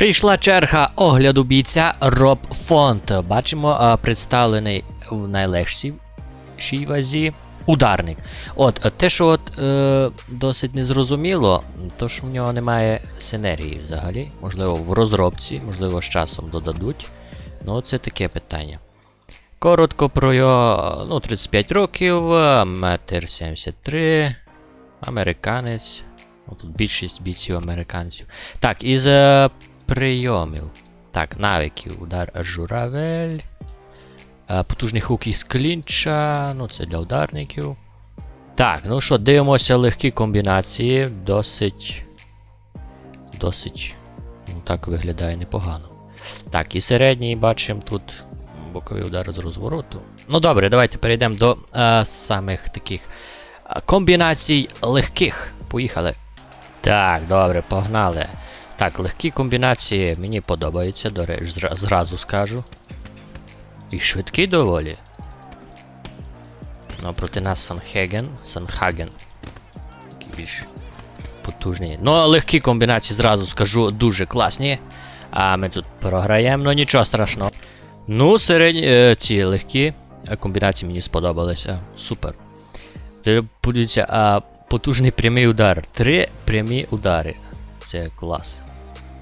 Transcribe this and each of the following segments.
Прийшла черга огляду бійця Роб Фонт. Бачимо, представлений в найлегшій вазі ударник. От, те, що от, е, досить незрозуміло, то що в нього немає синергії взагалі. Можливо, в розробці, можливо, з часом додадуть. Ну, це таке питання. Коротко про його, ну, 35 років, метр 73, американець. Ну, тут більшість бійців американців. Так, із е, прийомів. Так, навиків. Удар журавель. Е, потужний хук із клінча. Ну, це для ударників. Так, ну що, дивимося легкі комбінації. Досить. Досить. Ну, так виглядає непогано. Так, і середній бачимо тут боковий удар з розвороту. Ну добре, давайте перейдемо до е, самих таких е, комбінацій легких. Поїхали. Так, добре, погнали. Так, легкі комбінації мені подобаються, до речі, зразу скажу. І швидкі доволі. Ну, проти нас Санхеген. Санхаген. Такий більш потужний. Ну, легкі комбінації, зразу скажу, дуже класні. А ми тут програємо, ну нічого страшного. Ну, середні е, ці легкі е, комбінації мені сподобалися. Супер. Е, а потужний прямий удар. Три прямі удари. Це клас.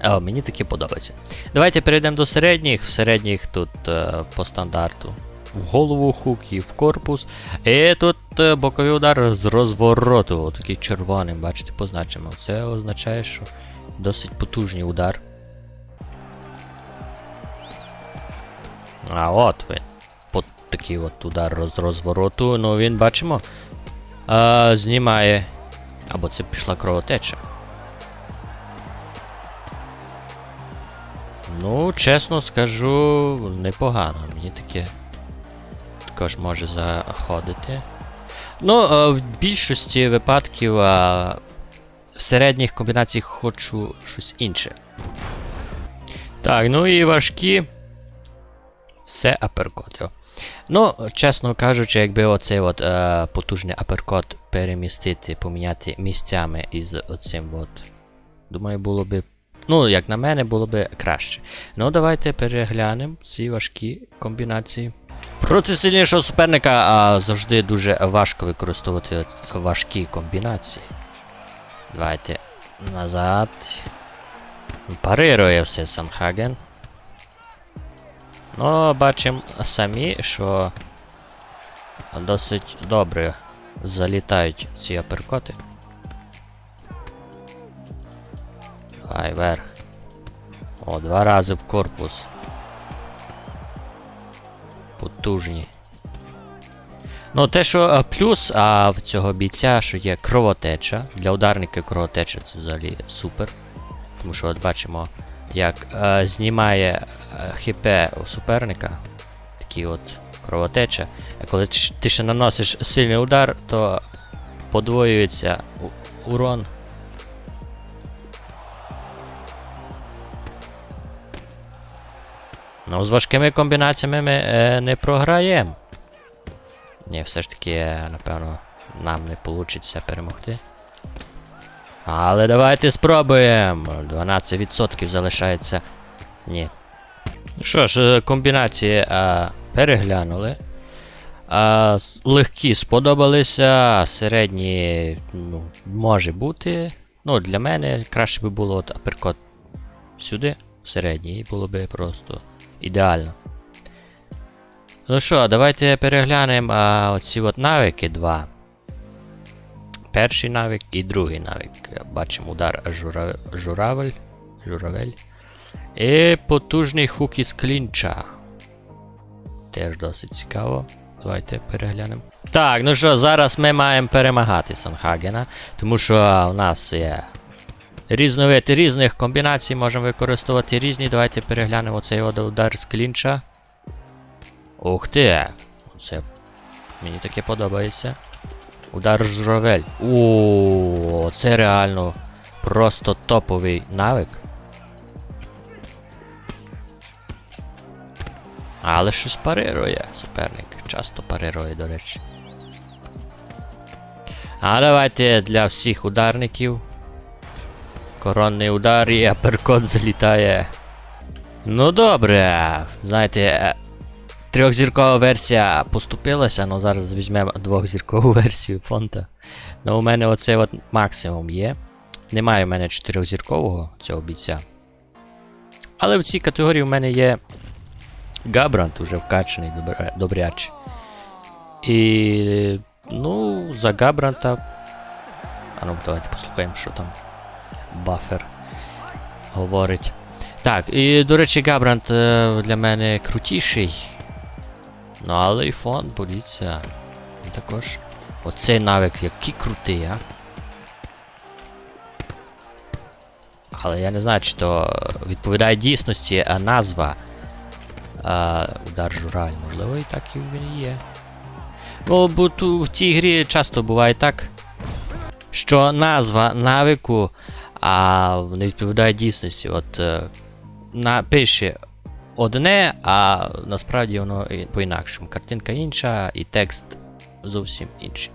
О, мені таке подобається. Давайте перейдемо до середніх. В середніх тут е, по стандарту. В голову хук і в корпус. І тут е, боковий удар з розвороту. Отакий червоним, бачите, позначимо. Це означає, що досить потужний удар. А от він. От такий от удар з розвороту. Ну він бачимо. А, знімає. Або це пішла кровотеча. Ну, чесно скажу, непогано. Мені таке також може заходити. Ну, е, в більшості випадків е, в середніх комбінаціях хочу щось інше. Так, ну і важкі. Все аперкот. Ну, чесно кажучи, якби оцей от е, потужний аперкот перемістити, поміняти місцями із оцим от. Думаю, було би. Ну, як на мене, було би краще. Ну, давайте переглянемо ці важкі комбінації. Проти сильнішого суперника а, завжди дуже важко використовувати важкі комбінації. Давайте назад. Парирує все Санхаген. Ну, бачимо самі, що досить добре залітають ці аперкоти. Вверх. О, два рази в корпус. Потужні. Ну, те, що е, плюс а, в цього бійця, що є кровотеча. Для ударника кровотеча це взагалі супер. Тому що от бачимо, як е, знімає е, хп у суперника. Такі от кровотеча. А коли ти ще наносиш сильний удар, то подвоюється урон. Ну, з важкими комбінаціями ми е, не програємо. Ні, все ж таки, е, напевно, нам не вийде перемогти. Але давайте спробуємо. 12% залишається. Ні. Ну Що ж, е, комбінації а, переглянули. С- легкі сподобалися, середні, ну, може бути. Ну, для мене краще би було от аперкот сюди, в середній, і було би просто ідеально. Ну що, давайте переглянемо оці от навики два. Перший навик і другий навик. Бачимо удар жура... журавель. Журавель. І потужний хук із клінча. Теж досить цікаво. Давайте переглянемо. Так, ну що, зараз ми маємо перемагати Санхагена, тому що у нас є різновид різних комбінацій, можемо використовувати різні. Давайте переглянемо оцей от удар з клінча. Ух ти! Це мені таке подобається. Удар журавель. О, це реально просто топовий навик. Але щось парирує суперник. Часто парирує, до речі. А давайте для всіх ударників Коронний удар і аперкот залітає. Ну добре. Знаєте, е, трьохзіркова версія поступилася, але зараз візьмемо двохзіркову версію фонта. Ну, у мене оцей от максимум є. Немає у мене чотирьохзіркового цього бійця. Але в цій категорії у мене є Габрант уже вкачаний добряче. І. Ну, за Габранта. А ну, давайте послухаємо, що там бафер говорить. Так, і до речі, Габрант е, для мене крутіший. Ну, але і фон, поліція. Також. Оцей навик який крутий, а. Але я не знаю, чи то відповідає дійсності, а назва. А, удар жураль, можливо, і так і він є. Ну, бо ту, в цій грі часто буває так, що назва навику а, не відповідає дійсності. От е, на, пише одне, а насправді воно по-інакшому. Картинка інша і текст зовсім інший.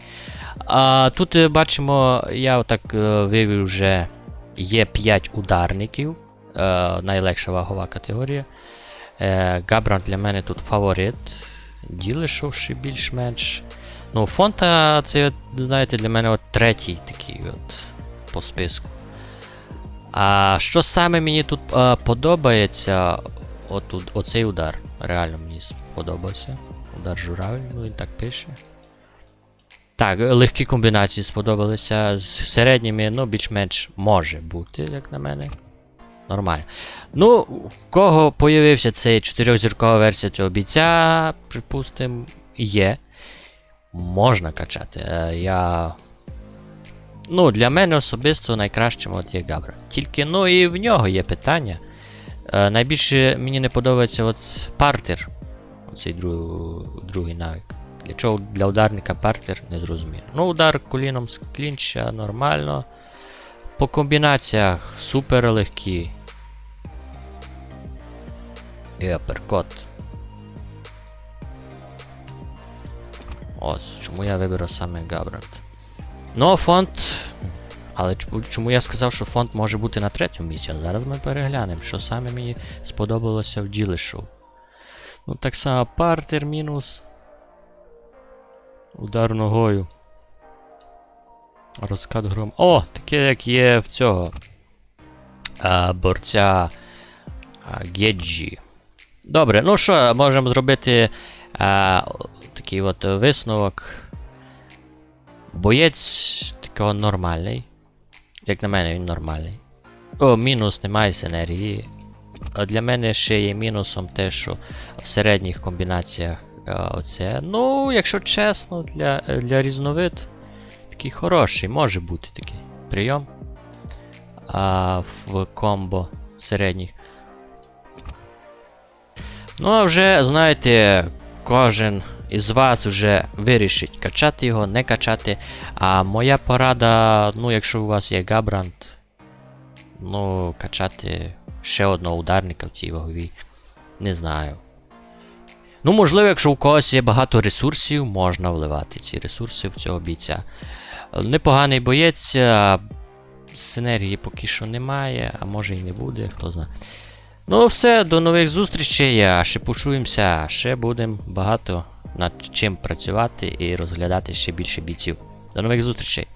А, тут е, бачимо, я отак е, вивів вже є 5 ударників. Найлегша вагова категорія. Габран для мене тут фаворит. Ділишов ще більш-менш. Ну, фонта це, знаєте, для мене от третій такий от по списку. А що саме мені тут е, подобається, от, у- оцей удар. Реально мені сподобався. Удар журавель, ну він так пише. Так, легкі комбінації сподобалися. З середніми, ну, більш-менш може бути, як на мене. Нормально. Ну, у кого появився цей чотирьохзіркова версія цього бійця, припустимо, є. Можна качати. Е, Я. Ну, для мене особисто найкращим от є Габра. Тільки, ну і в нього є питання. Е, Найбільше мені не подобається от партер. Оцей друг, другий навик. Для чого для ударника партер не зрозуміло. Ну, удар коліном з клінча нормально. По комбінаціях супер легкі. І аперкот. Ось, чому я виберу саме Габрант. Ну, фонд. Але чому я сказав, що фонд може бути на третьому місці? Зараз ми переглянемо, що саме мені сподобалося в Ділишу. Ну, так само партер мінус. Удар ногою. Розкат гром. О, таке як є в цього. А, борця а, Геджі. Добре, ну що, можемо зробити а, такий от висновок. Боєць такого нормальний. Як на мене, він нормальний. О, мінус немає синергії. А Для мене ще є мінусом те, що в середніх комбінаціях а, оце. Ну, якщо чесно, для, для різновид такий хороший, може бути такий прийом. А, в комбо середніх. Ну, а вже, знаєте, кожен із вас вже вирішить, качати його, не качати. А моя порада, ну, якщо у вас є Габрант, ну, качати ще одного ударника в цій ваговій. Не знаю. Ну, можливо, якщо у когось є багато ресурсів, можна вливати ці ресурси в цього бійця. Непоганий боєць, синергії поки що немає, а може і не буде, хто знає. Ну, все, до нових зустрічей. а Ще почуємося, ще будемо багато над чим працювати і розглядати ще більше бійців. До нових зустрічей!